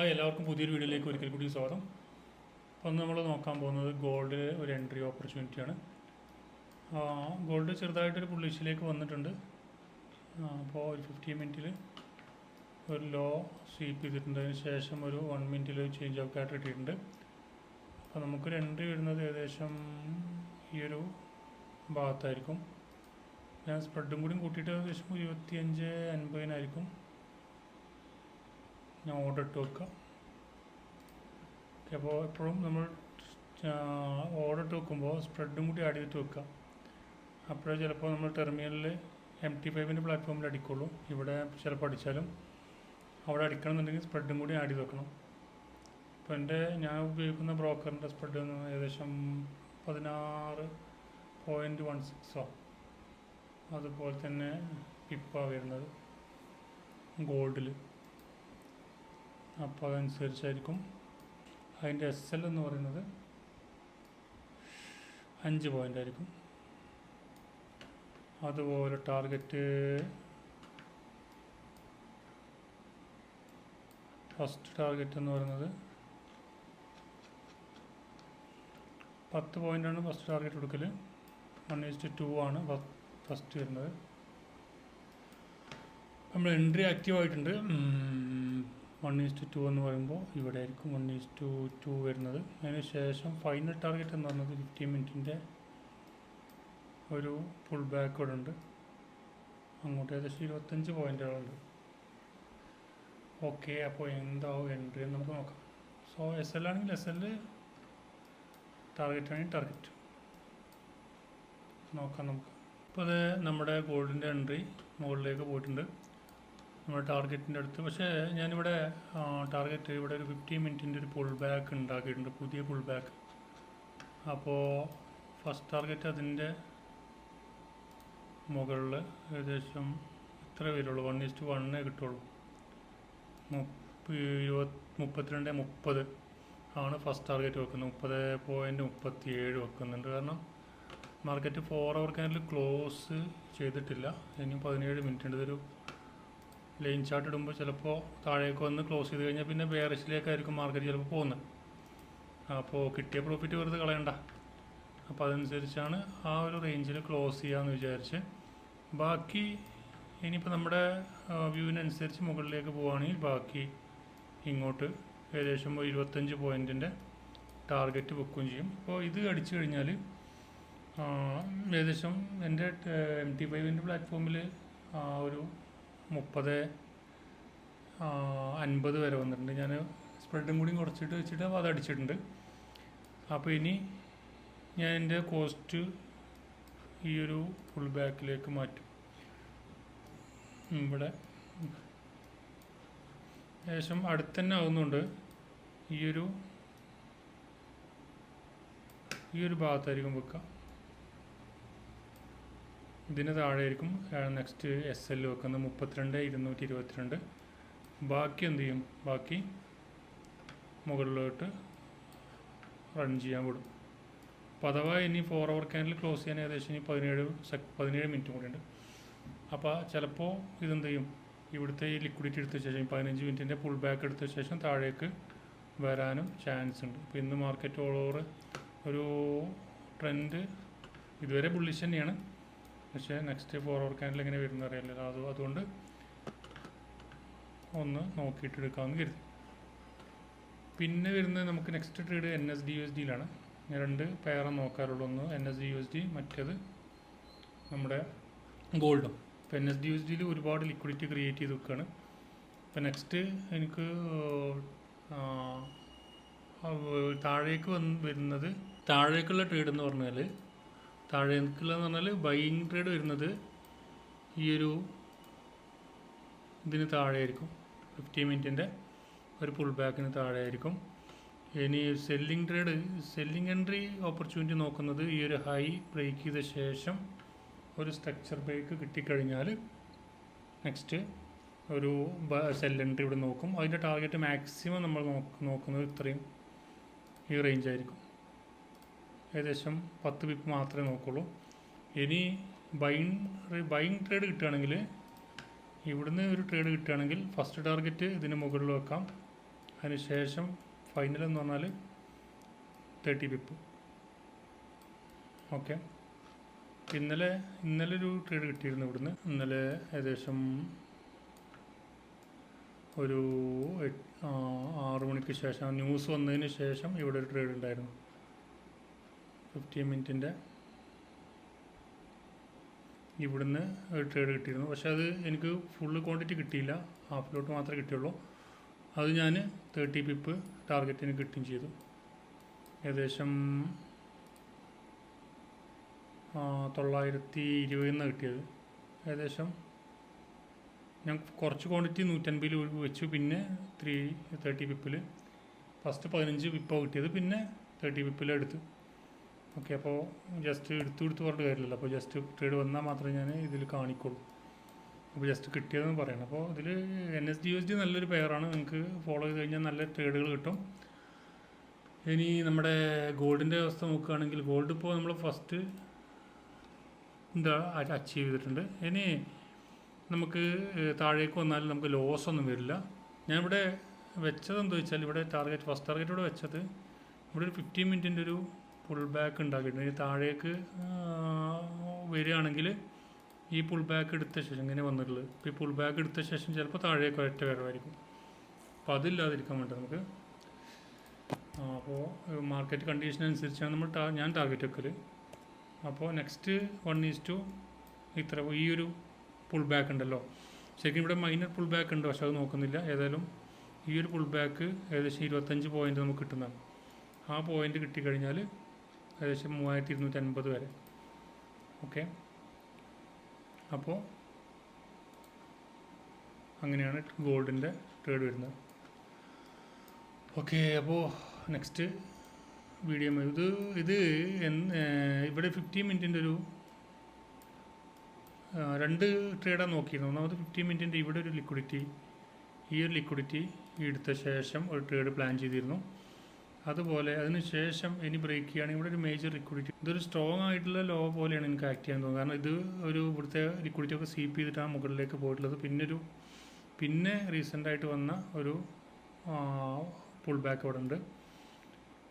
Hi എല്ലാവർക്കും പുതിയൊരു വീഡിയോയിലേക്ക് ഒരിക്കൽ കൂടി സ്വാഗതം. അപ്പം നമ്മൾ നോക്കാൻ പോകുന്നത് ഗോൾഡ് ഒരു എൻട്രി ഓപ്പർച്യൂണിറ്റിയാണ് ഗോൾഡ് ചെറുതായിട്ടൊരു പുള്ളിഷിലേക്ക് വന്നിട്ടുണ്ട്. അപ്പോൾ ഒരു ഫിഫ്റ്റി മിനിറ്റിൽ ഒരു ലോ സ്വീപ്പ് ചെയ്തിട്ടുണ്ട് അതിന് ശേഷം ഒരു വൺ മിനിറ്റിൽ ചേഞ്ച് ഓഫ് കാറ്റ് കിട്ടിയിട്ടുണ്ട്. അപ്പോൾ നമുക്കൊരു എൻട്രി വരുന്നത് ഏകദേശം ഈ ഒരു ഭാഗത്തായിരിക്കും. ഞാൻ സ്പ്രെഡും കൂടി കൂട്ടിയിട്ട് ഏകദേശം ഇരുപത്തിയഞ്ച് അൻപതിനായിരിക്കും. ഞാൻ ഓർഡർ ഇട്ട് വെക്കാം. ഓക്കെ അപ്പോൾ എപ്പോഴും നമ്മൾ ഓർഡർ ഇട്ട് വെക്കുമ്പോൾ സ്പ്രെഡും കൂടി ആഡ് ചെയ്തിട്ട് വെക്കാം. അപ്പോഴേ ചിലപ്പോൾ നമ്മൾ ടെർമിനലിൽ എം ടി ഫൈവിന്റെ പ്ലാറ്റ്ഫോമിൽ അടിക്കുള്ളൂ. ഇവിടെ ചിലപ്പോൾ അടിച്ചാലും അവിടെ അടിക്കണമെന്നുണ്ടെങ്കിൽ സ്പ്രെഡും കൂടി ആഡ് ചെയ്ത് വെക്കണം. ഇപ്പോൾ എന്റെ ഞാൻ ഉപയോഗിക്കുന്ന ബ്രോക്കറിന്റെ സ്പ്രെഡ് ഏകദേശം പതിനാറ് പോയിന്റ് വൺ സിക്സോ അതുപോലെ തന്നെ പിപ്പ വരുന്നത്. ഗോൾഡിൽ അപ്പോൾ അതനുസരിച്ചായിരിക്കും. അതിന്റെ എസ് എൽ എന്ന് പറയുന്നത് അഞ്ച് പോയിന്റ് ആയിരിക്കും. അതുപോലെ ടാർഗറ്റ് ഫസ്റ്റ് ടാർഗറ്റ് എന്ന് പറയുന്നത് പത്ത് പോയിന്റാണ് ഫസ്റ്റ് ടാർഗറ്റ് കൊടുക്കൽ വൺ ഈസ്റ്റ് ടു ആണ് ഫസ്റ്റ് വരുന്നത്. നമ്മൾ എൻട്രി ആക്റ്റീവ് ആയിട്ടുണ്ട്. വൺ ഈസ്റ്റ് ടു എന്ന് പറയുമ്പോൾ ഇവിടെ ആയിരിക്കും വൺ ഈസ് ടു വരുന്നത്. അതിന് ശേഷം ഫൈനൽ ടാർഗറ്റ് എന്ന് പറയുന്നത് ഫിഫ്റ്റി മിനിറ്റിന്റെ ഒരു ഫുൾ ബാക്ക് ഇവിടെ ഉണ്ട്. അങ്ങോട്ട് ഏകദേശം ഇരുപത്തഞ്ച് പോയിന്റുകളുണ്ട് ഓക്കെ അപ്പോൾ എന്താവും എൻട്രി എന്ന് നമുക്ക് നോക്കാം. സോ എസ് എൽ ആണെങ്കിൽ എസ് എൽ ടാർഗറ്റ് ആണെങ്കിൽ ടാർഗറ്റ് നോക്കാം നമുക്ക്. ഇപ്പോൾ അത് നമ്മുടെ ഗോൾഡിന്റെ എൻട്രി മുകളിലേക്ക് പോയിട്ടുണ്ട്. നമ്മുടെ ടാർഗറ്റിന്റെ അടുത്ത്. പക്ഷേ ഞാനിവിടെ ടാർഗറ്റ് ഇവിടെ ഒരു ഫിഫ്റ്റി മിനിറ്റിന്റെ ഒരു പുൾ ബാക്ക് ഉണ്ടാക്കിയിട്ടുണ്ട് പുതിയ പുൾ ബാക്ക് അപ്പോൾ ഫസ്റ്റ് ടാർഗറ്റ് അതിന്റെ മുകളിൽ ഏകദേശം ഇത്ര വരുള്ളൂ. വൺ ഇസ്റ്റ് വണ്ണേ കിട്ടുള്ളൂ. മുപ്പ ഇരുപത് മുപ്പത്തിരണ്ട് മുപ്പത് ആണ് ഫസ്റ്റ് ടാർഗറ്റ് വെക്കുന്നത്. മുപ്പത് പോയിന്റ് മുപ്പത്തി ഏഴ് വെക്കുന്നുണ്ട്. കാരണം മാർക്കറ്റ് ഫോർ അവർ ക്ലോസ് ചെയ്തിട്ടില്ല. ഇനി പതിനേഴ് മിനിറ്റ് ഉണ്ട് ഇതൊരു ലൈൻ ചാർട്ട് ഇടുമ്പോൾ ചിലപ്പോൾ താഴേക്ക് വന്ന് ക്ലോസ് ചെയ്ത് കഴിഞ്ഞാൽ പിന്നെ ബേറിഷിലേക്കായിരിക്കും മാർക്കറ്റ് ചിലപ്പോൾ പോകുന്നത്. അപ്പോൾ കിട്ടിയ പ്രോഫിറ്റ് വെറുതെ കളയണ്ട. അപ്പോൾ അതനുസരിച്ചാണ് ആ ഒരു റേഞ്ചിൽ ക്ലോസ് ചെയ്യാമെന്ന് വിചാരിച്ച്. ബാക്കി ഇനിയിപ്പോൾ നമ്മുടെ വ്യൂവിനനുസരിച്ച് മുകളിലേക്ക് പോവുകയാണെങ്കിൽ ബാക്കി ഇങ്ങോട്ട് ഏകദേശം ഒരു ഇരുപത്തഞ്ച് പോയിന്റിന്റെ ടാർഗറ്റ് വെക്കുകയും ചെയ്യും. അപ്പോൾ ഇത് അടിച്ചു കഴിഞ്ഞാൽ ഏകദേശം എന്റെ എം ടി ഫൈവിന്റെ പ്ലാറ്റ്ഫോമിൽ ആ ഒരു മുപ്പത് അൻപത് വരെ വന്നിട്ടുണ്ട്. ഞാൻ സ്പ്രെഡും കൂടി കുറച്ചിട്ട് വെച്ചിട്ട് അത് അടിച്ചിട്ടുണ്ട്. അപ്പോൾ ഇനി ഞാൻ എന്റെ കോസ്റ്റ് ഈ ഒരു ഫുൾ ബാക്കിലേക്ക് മാറ്റും. ഇവിടെ ഏകദേശം അടുത്ത് തന്നെ ആകുന്നുണ്ട് ഈ ഒരു ഈ ഒരു ഭാഗത്തായിരിക്കും വെക്കുക. ഇതിന് താഴെയായിരിക്കും. നെക്സ്റ്റ് എസ് എൽ വെക്കുന്നത് മുപ്പത്തിരണ്ട് ഇരുന്നൂറ്റി ഇരുപത്തിരണ്ട് ബാക്കി എന്ത് ചെയ്യും? ബാക്കി മുകളിലോട്ട് റൺ ചെയ്യാൻ വിടും. അപ്പോൾ അഥവാ ഇനി ഫോർ അവർ ക്യാനിൽ ക്ലോസ് ചെയ്യാൻ ഏകദേശം ഇനി പതിനേഴ് സെക് പതിനേഴ് മിനിറ്റ് കൂടി ഉണ്ട്. അപ്പോൾ ചിലപ്പോൾ ഇതെന്ത് ചെയ്യും? ഇവിടുത്തെ ഈ ലിക്വിഡിറ്റി എടുത്ത ശേഷം പതിനഞ്ച് മിനിറ്റിന്റെ ഫുൾ ബാക്ക് എടുത്ത ശേഷം താഴേക്ക് വരാനും ചാൻസ് ഉണ്ട്. അപ്പോൾ ഇന്ന് മാർക്കറ്റ് ഓൾ ഓവർ ഒരു ട്രെൻഡ് ഇതുവരെ ബുള്ളിഷ് തന്നെയാണ്. പക്ഷേ നെക്സ്റ്റ് ഫോർ അവർ ക്യാൻഡിൽ എങ്ങനെ വരുന്നത് അറിയില്ല. അത് അതുകൊണ്ട് ഒന്ന് നോക്കിയിട്ട് എടുക്കാമെന്ന് കരുതി. പിന്നെ വരുന്നത് നമുക്ക് next trade N S D U S ഡിയിലാണ് രണ്ട് പേരെ നോക്കാറുള്ളൂ. ഒന്ന് N S D U S D മറ്റേത് നമ്മുടെ ഗോൾഡും ഇപ്പോൾ N S D U S ഡിയിൽ ഒരുപാട് ലിക്വിഡിറ്റി ക്രിയേറ്റ് ചെയ്ത് വെക്കുകയാണ് ഇപ്പോൾ നെക്സ്റ്റ് എനിക്ക് താഴേക്ക് വന്ന് വരുന്നത് താഴേക്കുള്ള ട്രേഡ് എന്ന് പറഞ്ഞാൽ താഴേക്കുള്ളതെന്ന് പറഞ്ഞാൽ ബൈയിങ് ട്രേഡ് വരുന്നത് ഈ ഒരു ഇതിന് താഴെയായിരിക്കും. ഫിഫ്റ്റി മിനിറ്റിന്റെ ഒരു പുൾ ബാക്കിന് താഴെയായിരിക്കും. ഇനി selling trade selling entry opportunity നോക്കുന്നത് ഈ ഒരു ഹൈ ബ്രേക്ക് ചെയ്ത ശേഷം ഒരു സ്ട്രക്ചർ ബ്രേക്ക് കിട്ടിക്കഴിഞ്ഞാൽ നെക്സ്റ്റ് ഒരു സെൽ എൻട്രി ഇവിടെ നോക്കും. അതിന്റെ ടാർഗറ്റ് മാക്സിമം നമ്മൾ നോക്കുന്നത് ഇത്രയും ഈ റേഞ്ച് ആയിരിക്കും. ഏകദേശം പത്ത് പിപ്പ് മാത്രമേ നോക്കുള്ളൂ. ഇനി ബൈങ് ബൈങ് ട്രേഡ് കിട്ടുകയാണെങ്കിൽ ഇവിടുന്ന് ഒരു ട്രേഡ് കിട്ടുകയാണെങ്കിൽ ഫസ്റ്റ് ടാർഗറ്റ് ഇതിന് മുകളിൽ വെക്കാം. അതിനുശേഷം ഫൈനൽ എന്ന് പറഞ്ഞാൽ തേർട്ടി പിപ്പ് ഓക്കെ ഇന്നലെ ഇന്നലെ ഒരു ട്രേഡ് കിട്ടിയിരുന്നു ഇവിടുന്ന്. ഇന്നലെ ഏകദേശം ഒരു ആറ് മണിക്ക് ശേഷം ന്യൂസ് വന്നതിന് ശേഷം ഇവിടെ ഒരു ട്രേഡ് ഉണ്ടായിരുന്നു. ഫിഫ്റ്റീൻ മിനിറ്റിന്റെ ഇവിടുന്ന് ട്രേഡ് കിട്ടിയിരുന്നു. പക്ഷെ അത് എനിക്ക് ഫുള്ള് ക്വാണ്ടിറ്റി കിട്ടിയില്ല. ഹാഫ് ലോട്ട് മാത്രമേ കിട്ടിയുള്ളൂ. അത് ഞാൻ തേർട്ടി പിപ്പ് ടാർഗറ്റിന് കിട്ടുകയും ചെയ്തു. ഏകദേശം തൊള്ളായിരത്തി ഇരുപതിൽ നിന്നാണ് കിട്ടിയത്. ഏകദേശം ഞാൻ കുറച്ച് ക്വാണ്ടിറ്റി നൂറ്റൻപതിൽ വെച്ചു. പിന്നെ ത്രീ തേർട്ടി പിപ്പിൽ ഫസ്റ്റ് പതിനഞ്ച് പിപ്പാണ് കിട്ടിയത്. പിന്നെ തേർട്ടി പിപ്പിൽ എടുത്തു. ഓക്കെ അപ്പോൾ ജസ്റ്റ് എടുത്തു എടുത്ത് പറഞ്ഞിട്ട് കാര്യമില്ലല്ലോ. അപ്പോൾ ജസ്റ്റ് ട്രേഡ് വന്നാൽ മാത്രമേ ഞാൻ ഇതിൽ കാണിക്കുള്ളൂ. അപ്പോൾ ജസ്റ്റ് കിട്ടിയതെന്ന് പറയണം. അപ്പോൾ ഇതിൽ N S D S D നല്ലൊരു പെയറാണ് നിങ്ങൾക്ക് ഫോളോ ചെയ്ത് കഴിഞ്ഞാൽ നല്ല ട്രേഡുകൾ കിട്ടും. ഇനി നമ്മുടെ ഗോൾഡിന്റെ അവസ്ഥ നോക്കുകയാണെങ്കിൽ ഗോൾഡ് ഇപ്പോൾ നമ്മൾ ഫസ്റ്റ് എന്താ അച്ചീവ് ചെയ്തിട്ടുണ്ട്. ഇനി നമുക്ക് താഴേക്ക് വന്നാൽ നമുക്ക് ലോസ് ഒന്നും വരില്ല. ഞാനിവിടെ വെച്ചത് എന്താ വെച്ചാൽ ഇവിടെ ടാർഗറ്റ് ഫസ്റ്റ് ടാർഗറ്റ് ഇവിടെ വെച്ചത് ഇവിടെ ഒരു ഫിഫ്റ്റീൻ മിനിറ്റിന്റെ ഒരു പുൾ ബാക്ക് ഉണ്ടാക്കിയിട്ടുണ്ട്. താഴേക്ക് വരികയാണെങ്കിൽ ഈ പുൾ ബാക്ക് എടുത്ത ശേഷം ഇങ്ങനെ വന്നിട്ടുള്ളത്. ഈ പുൾ ബാക്ക് എടുത്ത ശേഷം ചിലപ്പോൾ താഴേക്ക് ഒറ്റ വരവായിരിക്കും. അപ്പോൾ അതില്ലാതിരിക്കാൻ വേണ്ടി നമുക്ക് അപ്പോൾ മാർക്കറ്റ് കണ്ടീഷൻ അനുസരിച്ചാണ് നമ്മൾ ഞാൻ ടാർഗറ്റ് വെക്കൽ അപ്പോൾ നെക്സ്റ്റ് വൺ ഈസ് ടു ഇത്ര ഈ ഒരു പുൾ ബാക്ക് ഉണ്ടല്ലോ. ശരിക്കും ഇവിടെ മൈനർ പുൾ ബാക്ക് ഉണ്ട് പക്ഷെ അത് നോക്കുന്നില്ല. ഏതായാലും ഈ ഒരു പുൾ ബാക്ക് ഏകദേശം ഇരുപത്തഞ്ച് പോയിന്റ് നമുക്ക് കിട്ടുന്നതാണ്. ആ പോയിന്റ് കിട്ടിക്കഴിഞ്ഞാൽ ഏകദേശം മൂവായിരത്തി ഇരുന്നൂറ്റി അൻപത് വരെ. ഓക്കെ? അപ്പോൾ അങ്ങനെയാണ് ഗോൾഡിന്റെ ട്രേഡ് വരുന്നത്. ഓക്കെ അപ്പോൾ നെക്സ്റ്റ് വീഡിയോ ഇത് ഇത് ഇവിടെ ഫിഫ്റ്റീൻ മിനിറ്റിന്റെ ഒരു രണ്ട് ട്രേഡാണ് നോക്കിയിരുന്നു. ഒന്നാമത് ഫിഫ്റ്റീൻ മിനിറ്റിന്റെ ഇവിടെ ഒരു ലിക്വിഡിറ്റി ഈ ഒരു ലിക്വിഡിറ്റി എടുത്ത ശേഷം ഒരു ട്രേഡ് പ്ലാൻ ചെയ്തിരുന്നു. അതുപോലെ അതിനുശേഷം ഇനി ബ്രേക്ക് ചെയ്യുകയാണെങ്കിൽ ഇവിടെ ഒരു മേജർ ലിക്വിഡിറ്റി ഇതൊരു സ്ട്രോങ് ആയിട്ടുള്ള ലോ പോലെയാണ് എനിക്ക് ആക്ട് ചെയ്യാൻ തോന്നുന്നത്. കാരണം ഇത് ഒരു ഇവിടുത്തെ ലിക്വിഡിറ്റി ഒക്കെ സീപ്പ് ചെയ്തിട്ടാണ് മുകളിലേക്ക് പോയിട്ടുള്ളത്. പിന്നെ ഒരു പിന്നെ റീസെന്റായിട്ട് വന്ന ഒരു പുൾ ബാക്ക് അവിടെ ഉണ്ട്.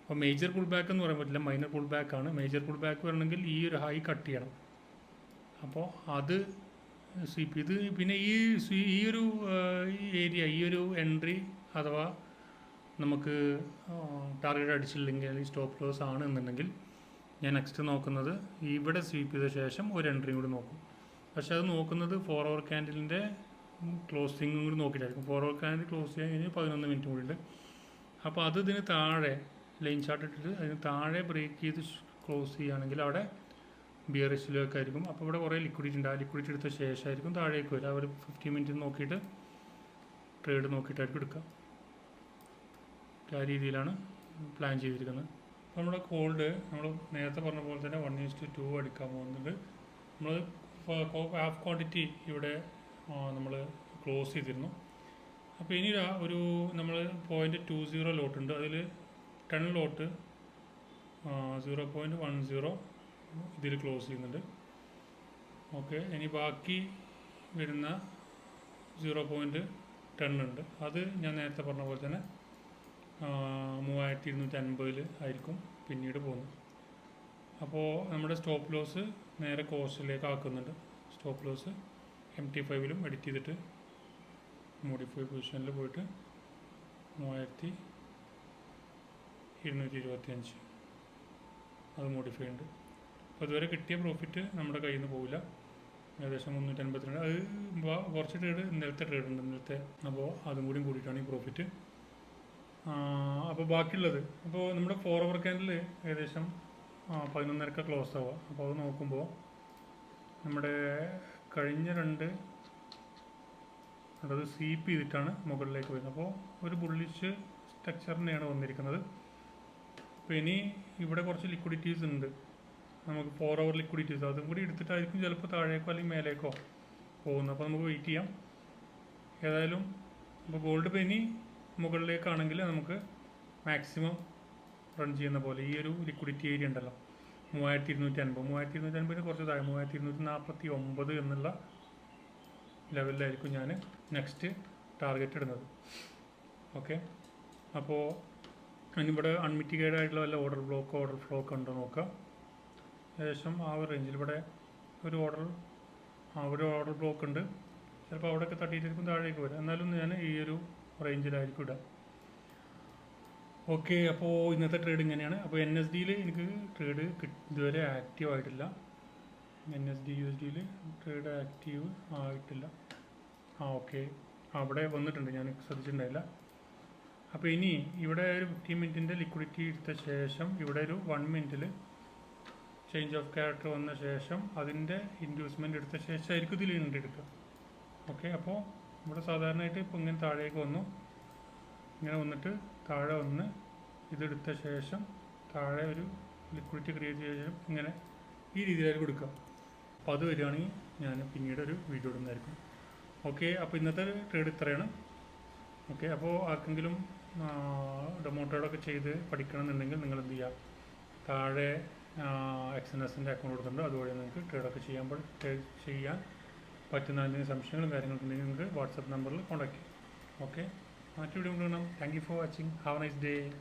അപ്പോൾ മേജർ പുൾ ബാക്ക് എന്ന് പറയാൻ പറ്റില്ല. മൈനർ പുൾ ബാക്ക് ആണ്. മേജർ പുൾ ബാക്ക് വരണമെങ്കിൽ ഈ ഒരു ഹൈ കട്ട് ചെയ്യണം. അപ്പോൾ അത് സ്വീപ്പ് ഇത് പിന്നെ ഈ ഈ ഒരു ഏരിയ ഈ ഒരു എൻട്രി അഥവാ നമുക്ക് ടാർഗറ്റ് അടിച്ചില്ലെങ്കിൽ അല്ലെങ്കിൽ സ്റ്റോപ്പ് ലോസ് ആണ് എന്നുണ്ടെങ്കിൽ ഞാൻ നെക്സ്റ്റ് നോക്കുന്നത് ഇവിടെ സ്വീപ്പ് ചെയ്ത ശേഷം ഒരു എൻട്രി കൂടി നോക്കും. പക്ഷെ അത് നോക്കുന്നത് ഫോർ അവർ ക്യാൻഡിലിന്റെ ക്ലോസിങ് കൂടി നോക്കിയിട്ടായിരിക്കും. ഫോർ അവർ ക്യാൻഡിൽ ക്ലോസ് ചെയ്യാൻ കഴിഞ്ഞ് പതിനൊന്ന് മിനിറ്റ് കൂടി ഉണ്ട്. അപ്പോൾ അത് ഇതിന് താഴെ ലൈൻ ചാർട്ട് ഇട്ടിട്ട് അതിന് താഴെ ബ്രേക്ക് ചെയ്ത് ക്ലോസ് ചെയ്യുകയാണെങ്കിൽ അവിടെ ബിയറിഷിലൊക്കെ ആയിരിക്കും. അപ്പോൾ ഇവിടെ കുറേ ലിക്വിഡിറ്റി ഉണ്ട്. ആ ലിക്വിഡിറ്റി എടുത്ത ശേഷമായിരിക്കും താഴേക്ക് വരിക. അവർ ഫിഫ്റ്റി മിനിറ്റ് നോക്കിയിട്ട് ട്രേഡ് നോക്കിയിട്ടായിരിക്കും എടുക്കുക. ആ രീതിയിലാണ് പ്ലാൻ ചെയ്തിരിക്കുന്നത്. നമ്മുടെ കോൾഡ് നമ്മൾ നേരത്തെ പറഞ്ഞ പോലെ തന്നെ വൺ ഈസ്റ്റ് ടു ടു അടിക്കാൻ പോകുന്നുണ്ട് നമ്മൾ ഹാഫ് ക്വാണ്ടിറ്റി ഇവിടെ നമ്മൾ ക്ലോസ് ചെയ്തിരുന്നു. അപ്പോൾ ഇനി ഒരു നമ്മൾ പോയിന്റ് ടു സീറോ ലോട്ട് ഉണ്ട്. അതിൽ ten lot zero point one zero ഇതിൽ ക്ലോസ് ചെയ്യുന്നുണ്ട്. ഓക്കെ ഇനി ബാക്കി വരുന്ന സീറോ പോയിന്റ് ടെൻ ഉണ്ട്. അത് ഞാൻ നേരത്തെ പറഞ്ഞ പോലെ തന്നെ മൂവായിരത്തി ഇരുന്നൂറ്റി അൻപതിൽ ആയിരിക്കും പിന്നീട് പോകുന്നത്. അപ്പോൾ നമ്മുടെ സ്റ്റോപ്പ് ലോസ് നേരെ കോസ്റ്റിലേക്ക് ആക്കുന്നുണ്ട്. സ്റ്റോപ്പ് ലോസ് എം ടി ഫൈവിലും എഡിറ്റ് ചെയ്തിട്ട് മോഡിഫൈ പൊസിഷനിൽ പോയിട്ട് മൂവായിരത്തി ഇരുന്നൂറ്റി ഇരുപത്തി അഞ്ച് അത് മോഡിഫൈ ഉണ്ട് അപ്പോൾ ഇതുവരെ കിട്ടിയ പ്രോഫിറ്റ് നമ്മുടെ കയ്യിൽ നിന്ന് പോവില്ല. ഏകദേശം മുന്നൂറ്റി അൻപത്തിരണ്ട് അത് കുറച്ച് ട്രേഡ് ഇന്നലത്തെ ട്രേഡ് ഉണ്ട്. ഇന്നലത്തെ അപ്പോൾ അതും കൂടി കൂടിയിട്ടാണ് ഈ പ്രോഫിറ്റ് അപ്പോൾ ബാക്കിയുള്ളത്. അപ്പോൾ നമ്മുടെ ഫോർ അവർ കാൻഡിൽ ഏകദേശം പതിനൊന്നരക്ക ക്ലോസ് ആവുക. അപ്പോൾ അത് നോക്കുമ്പോൾ നമ്മുടെ കഴിഞ്ഞ രണ്ട് അതായത് സ്വീപ്പ് ചെയ്തിട്ടാണ് മുകളിലേക്ക് വരുന്നത്. അപ്പോൾ ഒരു ബുള്ളിഷ് സ്ട്രക്ചറിനെയാണ് വന്നിരിക്കുന്നത്. അപ്പോൾ ഇനി ഇവിടെ കുറച്ച് ലിക്വിഡിറ്റീസ് ഉണ്ട്. നമുക്ക് ഫോർ അവർ ലിക്വിഡിറ്റീസ് അതും കൂടി എടുത്തിട്ടായിരിക്കും ചിലപ്പോൾ താഴേക്കോ അല്ലെങ്കിൽ മേലേക്കോ പോകുന്നത്. അപ്പോൾ നമുക്ക് വെയിറ്റ് ചെയ്യാം. ഏതായാലും ഇപ്പോൾ ഗോൾഡ് പെനി മുകളിലേക്കാണെങ്കിൽ നമുക്ക് മാക്സിമം റൺ ചെയ്യുന്ന പോലെ ഈ ഒരു ലിക്വിഡിറ്റി ഏരിയ ഉണ്ടല്ലോ. മൂവായിരത്തി ഇരുന്നൂറ്റി അൻപത് മൂവായിരത്തി ഇരുന്നൂറ്റി അൻപതിന് കുറച്ച് താഴെ മൂവായിരത്തി ഇരുന്നൂറ്റി നാൽപ്പത്തി ഒമ്പത് എന്നുള്ള ലെവലിലായിരിക്കും ഞാൻ നെക്സ്റ്റ് ടാർഗറ്റ് ഇടുന്നത്. ഓക്കെ അപ്പോൾ ഇവിടെ അൺമിറ്റിഗേഡ് ആയിട്ടുള്ള വല്ല ഓർഡർ ബ്ലോക്ക് ഓർഡർ ഫ്ലോ ഒക്കെ ഉണ്ടോ നോക്കാം. ഏകദേശം ആ ഒരു റേഞ്ചിൽ ഇവിടെ ഒരു ഓർഡർ ആ ഒരു ഓർഡർ ബ്ലോക്ക് ഉണ്ട്. ചിലപ്പോൾ അവിടെയൊക്കെ തട്ടിയിട്ടിരിക്കും താഴേക്ക് വരും. എന്നാലും ഞാൻ ഈ ഒരു റേഞ്ചിലായിരിക്കും ഇടാം. ഓക്കെ അപ്പോൾ ഇന്നത്തെ ട്രേഡ് ഇങ്ങനെയാണ്. അപ്പോൾ എൻ എസ് ഡിയിൽ എനിക്ക് ട്രേഡ് ഇതുവരെ ആക്റ്റീവ് ആയിട്ടില്ല. N S D U S ഡിയിൽ ട്രേഡ് ആക്റ്റീവ് ആയിട്ടില്ല. ആ ഓക്കെ അവിടെ വന്നിട്ടുണ്ട്. ഞാൻ ശ്രദ്ധിച്ചിട്ടുണ്ടായില്ല. അപ്പോൾ ഇനി ഇവിടെ ഒരു ഫിഫ്റ്റീൻ മിനിറ്റിന്റെ ലിക്വിഡിറ്റി എടുത്ത ശേഷം ഇവിടെ ഒരു വൺ മിനിറ്റിൽ ചേഞ്ച് ഓഫ് ക്യാരക്ടർ വന്ന ശേഷം അതിന്റെ ഇൻഡ്യൂസ്മെന്റ് എടുത്ത ശേഷം ആയിരിക്കും ഇതിൽ ഉണ്ട് എടുക്കുക. ഓക്കെ അപ്പോൾ ഇവിടെ സാധാരണയായിട്ട് ഇപ്പോൾ ഇങ്ങനെ താഴേക്ക് വന്നു. ഇങ്ങനെ വന്നിട്ട് താഴെ വന്ന് ഇതെടുത്ത ശേഷം താഴെ ഒരു ലിക്വിഡിറ്റി ക്രിയേറ്റ് ചെയ്ത ശേഷം ഇങ്ങനെ ഈ രീതിയിലായിരിക്കും എടുക്കുക അപ്പോൾ അത് വരികയാണെങ്കിൽ ഞാൻ പിന്നീട് ഒരു വീഡിയോ ഇടുന്നതായിരിക്കും. ഓക്കെ അപ്പോൾ ഇന്നത്തെ ട്രേഡ് ഇത്രയാണ്. ഓക്കെ അപ്പോൾ ആർക്കെങ്കിലും ഡെമോ ട്രേഡൊക്കെ ചെയ്ത് പഠിക്കണമെന്നുണ്ടെങ്കിൽ നിങ്ങൾ എന്ത് ചെയ്യുക? താഴെ എക്സ് എൻ എസിന്റെ അക്കൗണ്ട് കൊടുത്തിട്ടുണ്ട്. അതുവഴി നിങ്ങൾക്ക് ട്രേഡൊക്കെ ചെയ്യാൻ ചെയ്യാൻ പറ്റുന്ന എന്തെങ്കിലും സംശയങ്ങളും കാര്യങ്ങളൊക്കെ ഉണ്ടെങ്കിൽ നിങ്ങൾക്ക് വാട്സപ്പ് നമ്പറിൽ കോൺടാക്ട് ചെയ്യാം. ഓക്കെ? മറ്റൊരു വീഡിയോ കാണാം thank you for watching. Have a nice day.